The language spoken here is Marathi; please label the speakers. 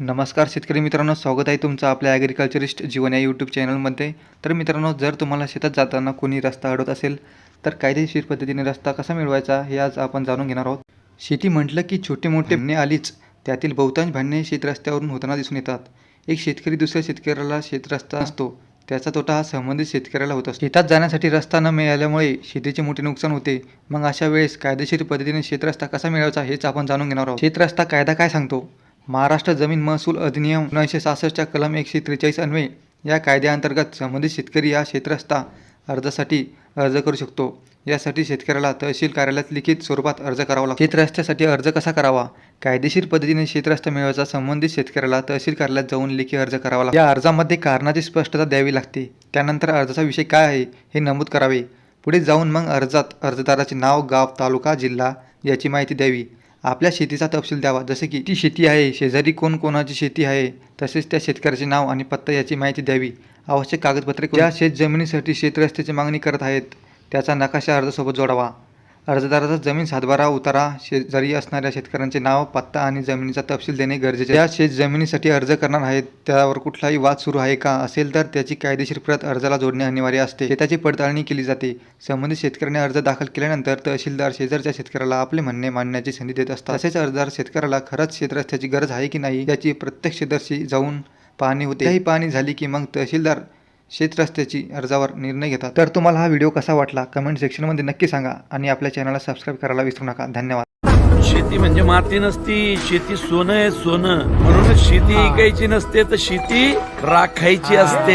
Speaker 1: नमस्कार शेतकरी मित्रांनो स्वागत आहे तुमचं आपल्या ॲग्रिकल्चरिस्ट जीवन या यूट्यूब चॅनलमध्ये तर मित्रांनो जर तुम्हाला शेतात जाताना कोणी रस्ता अडवत असेल तर कायदेशीर पद्धतीने रस्ता कसा मिळवायचा हे आज आपण जाणून घेणार आहोत. शेती म्हटलं की छोटे मोठे भांडणे आलीच त्यातील बहुतांश भांडणे शेत रस्त्यावरून होताना दिसून येतात. एक शेतकरी दुसऱ्या शेतकऱ्याला शेतरस्ता असतो त्याचा तोटा हा संबंधित शेतकऱ्याला होत असतो. शेतात जाण्यासाठी रस्ता न मिळाल्यामुळे शेतीचे मोठे नुकसान होते. मग अशा वेळेस कायदेशीर पद्धतीने शेतरस्ता कसा मिळवायचा हेच आपण जाणून घेणार आहोत. शेतरस्ता कायदा काय सांगतो? महाराष्ट्र जमीन महसूल अधिनियम एकोणीसशे सहासष्टच्या कलम एकशे त्रेचाळीस अन्वये या कायद्याअंतर्गत संबंधित शेतकरी या क्षेत्रस्था अर्जासाठी अर्ज करू शकतो. यासाठी शेतकऱ्याला तहसील कार्यालयात लिखित स्वरूपात अर्ज करावा लागतो. शेतरस्त्यासाठी अर्ज कसा करावा? कायदेशीर पद्धतीने शेतरस्ता मिळवायचा संबंधित शेतकऱ्याला तहसील कार्यालयात जाऊन लेखी अर्ज करावा लागतो. या अर्जामध्ये कारणाची स्पष्टता द्यावी लागते. त्यानंतर अर्जाचा विषय काय आहे हे नमूद करावे. पुढे जाऊन मग अर्जात अर्जदाराचे नाव गाव तालुका जिल्हा याची माहिती द्यावी. आपल्या शेतीचा तपशील द्यावा. जसे की ती शेती आहे शेजारी कोण कोणाची शेती आहे तसेच त्या शेतकऱ्याचे नाव आणि पत्ता याची माहिती द्यावी. आवश्यक कागदपत्रे ज्या शेत जमिनीसाठी शेतरस्त्याची मागणी करत आहेत त्याचा नकाशा अर्जासोबत जोडावा. अर्जदाराचा जमीन सातबारा उतारा शेजारी असणाऱ्या शेतकऱ्यांचे नाव पत्ता आणि जमिनीचा तपशील देणे गरजेचे या ज्या शेत जमिनीसाठी अर्ज करणार आहेत त्यावर कुठलाही वाद सुरू आहे का असेल तर त्याची कायदेशीर प्रत अर्जाला जोडणे अनिवार्य असते. शेताची पडताळणी केली जाते. संबंधित शेतकऱ्याने अर्ज दाखल केल्यानंतर तहसीलदार शेजारच्या शेतकऱ्याला आपले म्हणणे मांडण्याची संधी देत असतात. तसेच अर्जदार शेतकऱ्याला खरंच शेतरस्त्याची गरज आहे की नाही याची प्रत्यक्षदर्शी जाऊन पाहणी होते. ही पाहणी झाली की मग तहसीलदार शेतरस्त्याची अर्जावर निर्णय घेतात. तर तुम्हाला हा व्हिडिओ कसा वाटला? कमेंट सेक्शनमध्ये नक्की सांगा आणि आपल्या चॅनलला सबस्क्राईब करायला विसरू नका. धन्यवाद.
Speaker 2: शेती म्हणजे माती नसती शेती सोनं आहे सोनं. म्हणून शेती ऐकायची नसते तर शेती राखायची असते.